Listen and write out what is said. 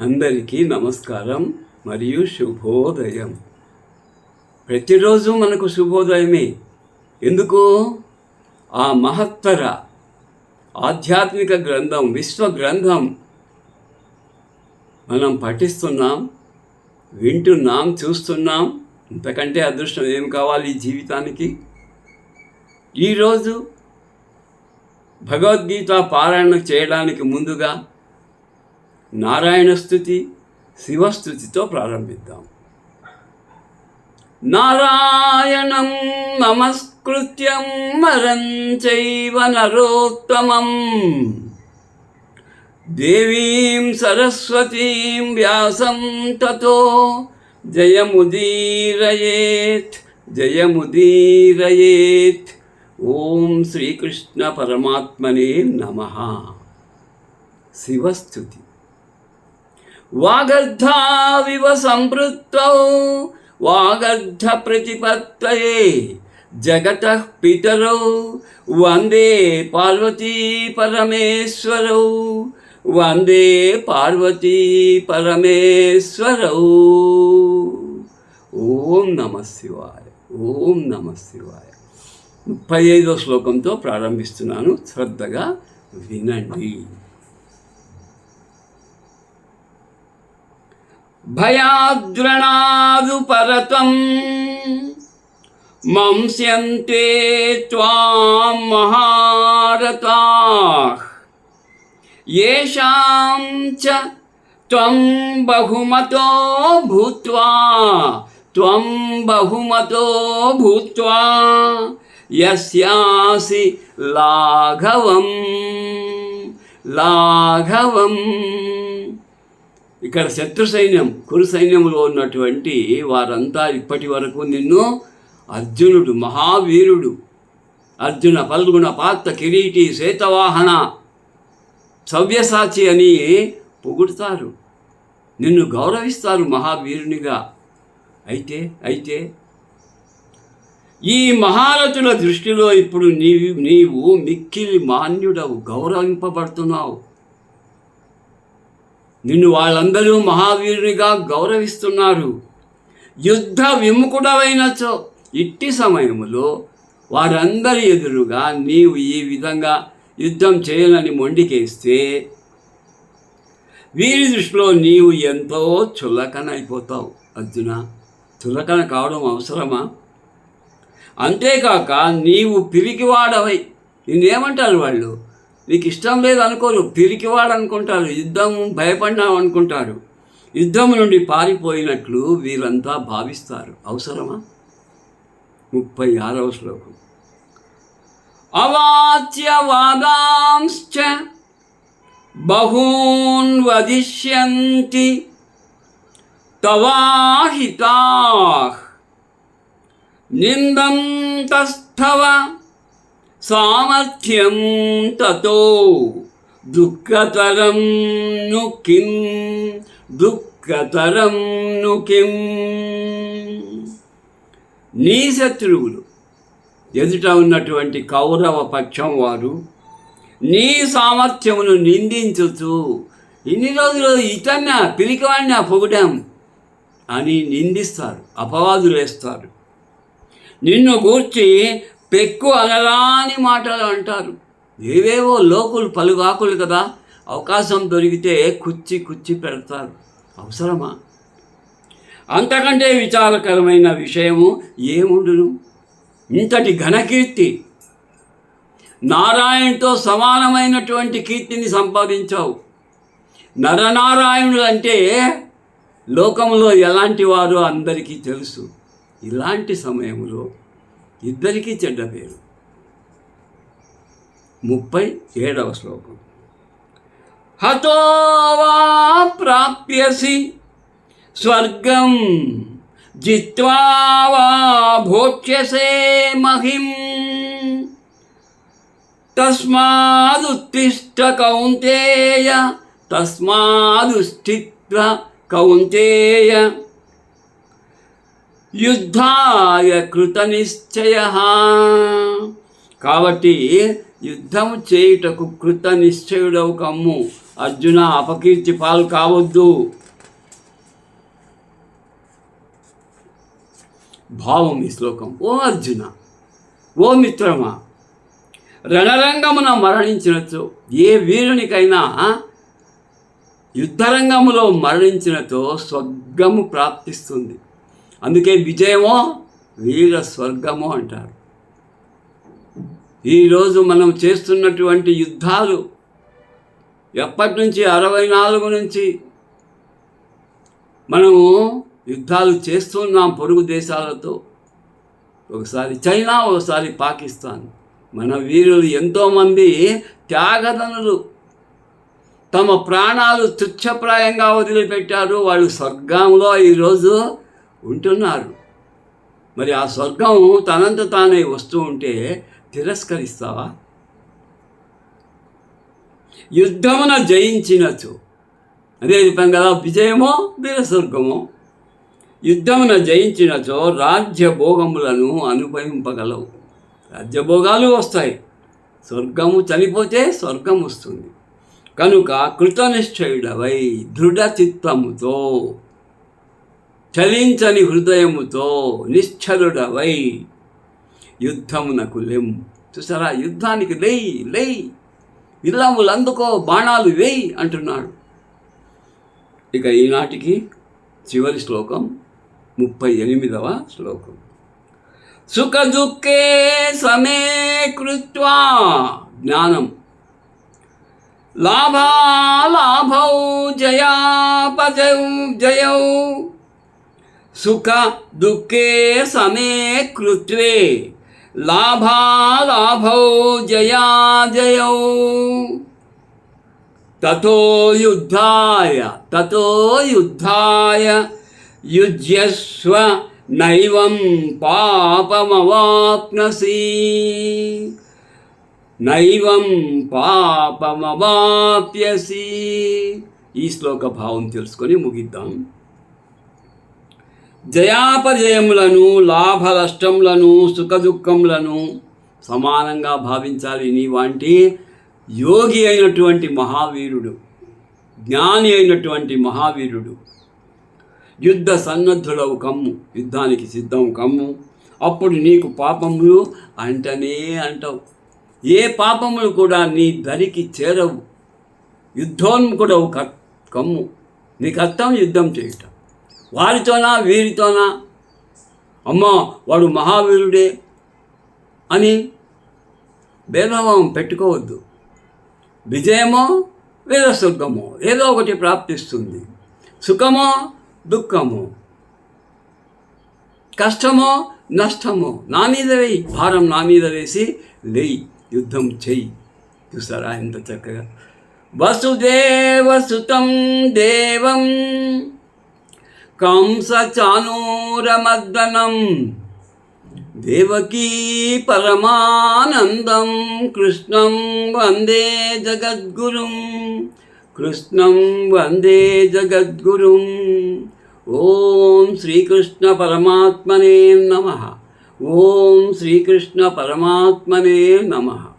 అందరికీ నమస్కారం మరియు శుభోదయం. ప్రతిరోజు మనకు శుభోదయమే. ఎందుకు? ఆ మహత్తర ఆధ్యాత్మిక గ్రంథం విశ్వ గ్రంథం మనం పఠిస్తున్నాం వింటున్నాం చూస్తున్నాం. ఇంతకంటే అదృష్టం ఏం కావాలి ఈ జీవితానికి? ఈరోజు భగవద్గీత పారాయణ చేయడానికి ముందుగా నారాయణ స్థుతి శివస్థుతితో ప్రారంభిద్దాం. నారాయణం నమస్కృత్యం మరం చైవ నరోత్తమం. దేవీం సరస్వతీం వ్యాసం తతో జయముదీరయేత్ జయముదీరయేత్. ఓం శ్రీకృష్ణ పరమాత్మనే నమ. శివస్థుతి వాగర్ధావివ సంపృక్తౌ వాగర్ధ ప్రతిపత్తయే జగత పితరౌ. వందే పార్వతీ పరమేశ్వరౌ. వందే పార్వతీ పరమేశ్వరౌ. ఓం నమ శివాయ ఓం నమ శివాయ. ముప్పై ఐదో శ్లోకంతో ప్రారంభిస్తున్నాను. శ్రద్ధగా వినండి. భయాద్రణాదు పరతం మంస్యంతే త్వాం మహారతా येषां च त्वं बहुमतो भूत्वा त्वं बहुमतो भूत्वा యస్యాసి లాఘవం లాఘవం ఇక్కడ శత్రు సైన్యం కురు సైన్యంలో ఉన్నటువంటి వారంతా ఇప్పటి వరకు నిన్ను అర్జునుడు మహావీరుడు అర్జున పల్గుణ పాత్ర కిరీటి శ్వేతవాహన సవ్యసాచి అని పొగుడుతారు. నిన్ను గౌరవిస్తారు మహావీరునిగా. అయితే అయితే ఈ మహారథుల దృష్టిలో ఇప్పుడు నీవు నీవు మిక్కిలి మాన్యుడవు గౌరవింపబడుతున్నావు. నిన్ను వాళ్ళందరూ మహావీరునిగా గౌరవిస్తున్నారు. యుద్ధ విముఖుడవైనచో ఇట్టి సమయంలో వారందరి ఎదురుగా నీవు ఈ విధంగా యుద్ధం చేయనని మొండికేస్తే వీరి దృష్టిలో నీవు ఎంతో చులకన అయిపోతావు అర్జున చులకన కావడం అవసరమా? అంతేకాక నీవు పిరికివాడవై నిన్నేమంటారు వాళ్ళు? నీకు ఇష్టం లేదు అనుకోరు పిరికివాడు అనుకుంటారు యుద్ధం భయపడినావు అనుకుంటారు. యుద్ధం నుండి పారిపోయినట్లు వీరంతా భావిస్తారు. అవసరమా? ముప్పై ఆరవ శ్లోకం. అవాచ్యవాదాంశ్చ బహూన్ వదిష్యంతి తవాహితా నిందంతస్థవ సామర్థ్యం తతో దుఃఖతరం ను కిం? దుఃఖతరం ను కిం? నీ శత్రువులు ఎదుట ఉన్నటువంటి కౌరవ పక్షం వారు నీ సామర్థ్యమును నిందించుతూ ఇన్ని రోజులు ఇతన్న పిరికివాడిని పొగిడాం అని నిందిస్తారు అపవాదులు వేస్తారు. నిన్ను గూర్చి పెక్కు అలరాని మాటలు అంటారు. ఏవేవో లోకులు పలుగాకులు కదా అవకాశం దొరికితే కుచ్చి కుచ్చి పెడతారు. అవసరమా? అంతకంటే విచారకరమైన విషయము ఏముండును? ఇంతటి ఘనకీర్తి. నారాయణతో సమానమైనటువంటి కీర్తిని సంపాదించావు. నరనారాయణుడు అంటే లోకంలో ఎలాంటి వారు అందరికీ తెలుసు. ఇలాంటి సమయంలో ఇద్దరికీ చెడ్డ పేరు. ముప్పై ఏడవ శ్లోకం. హతోవా ప్రాప్యసి స్వర్గం జిత్వా భోక్ష్యసే మహిం. తస్మాదుత్తిష్ట కౌంతేయ తస్మాదుష్ఠిత్వ కౌంతేయ. యుద్ధాయ కృత నిశ్చయ కాబట్టి యుద్ధం చేయుటకు కృత నిశ్చయుడవు కమ్ము. అర్జున అపకీర్తి పాలు కావద్దు. భావం ఈ శ్లోకం. ఓ అర్జున ఓ మిత్రమా రణరంగమున మరణించినచో ఏ వీరునికైనా యుద్ధరంగములో మరణించినతో స్వర్గము ప్రాప్తిస్తుంది. అందుకే విజయమో వీర స్వర్గము అంటారు. ఈరోజు మనం చేస్తున్నటువంటి యుద్ధాలు ఎప్పటి నుంచి అరవై నాలుగు నుంచి మనము యుద్ధాలు చేస్తున్నాం పొరుగు దేశాలతో. ఒకసారి చైనా ఒకసారి పాకిస్తాన్. మన వీరులు ఎంతోమంది త్యాగదనులు తమ ప్రాణాలు తుచ్చప్రాయంగా వదిలిపెట్టారు. వాళ్ళు స్వర్గంలో ఈరోజు ఉంటున్నారు. మరి ఆ స్వర్గం తనంత తానే వస్తూ ఉంటే తిరస్కరిస్తావా? యుద్ధమున జయించినచు. అదే చెప్పాం కదా విజయమో వీరస్వర్గమో యుద్ధమున జయించినచో రాజ్యభోగములను అనుభవింపగలవు. రాజ్యభోగాలు వస్తాయి. స్వర్గము చనిపోతే స్వర్గం వస్తుంది. కనుక కృతనిశ్చయుడవై దృఢ చిత్తముతో చలించని హృదయముతో నిశ్చలుడవై యుద్ధమునకు లెమ్. చూసారా? యుద్ధానికి లేయి లేయి. ఇల్లములు అందుకో బాణాలు వేయి అంటున్నాడు. ఇక ఈనాటికి చివరి శ్లోకం ముప్పై ఎనిమిదవ శ్లోకం. సుఖదుఖే సమే కృత్వా జ్ఞానం. లాభాలాభౌ జయాపజౌ జయౌ సుఖ దుఃఖే సమే కృత్వే లాభాలాభౌ జయాజయౌ తతో యుద్ధాయ తతో యుద్ధాయ యుజ్యస్వ నైవం పాపమవాప్నసి నైవం పాపమవాప్యసి ఈ శ్లోక భావం తెలుసుకొని ముగిద్దాం. జయాపజయములను లాభ లాభనష్టములను సుఖదుఖములను సమానంగా భావించాలి. నీ వంటి యోగి అయినటువంటి మహావీరుడు జ్ఞాని అయినటువంటి మహావీరుడు యుద్ధ సన్నద్ధుడవు కమ్ము యుద్ధానికి సిద్ధం కమ్ము. అప్పుడు నీకు పాపములు అంటనే అంటావు. ఏ పాపములు కూడా నీ దరికి చేరవు. యుద్ధోన్ముఖుడవు కమ్ము. నీ కర్తం యుద్ధం చేయటం. వారితోనా వీరితోనా? అమ్మ వాడు మహావీరుడే అని భేదభావం పెట్టుకోవద్దు. విజయమో వేదస్వర్గమో ఏదో ఒకటి ప్రాప్తిస్తుంది. సుఖమో దుఃఖమో? కష్టమో నష్టమో? నా మీద వేయి. భారం నా మీద వేసి లేయి. యుద్ధం చెయ్యి చూసారా ఎంత చక్కగా? వసుదేవ సుతం దేవం. కంసచానూరమర్దనం. దేవకీ పరమానందం కృష్ణం వందే జగద్గురుం. కృష్ణం వందే జగద్గురుం. ఓం శ్రీకృష్ణ పరమాత్మనే నమ. ఓం శ్రీకృష్ణ పరమాత్మనే నమః.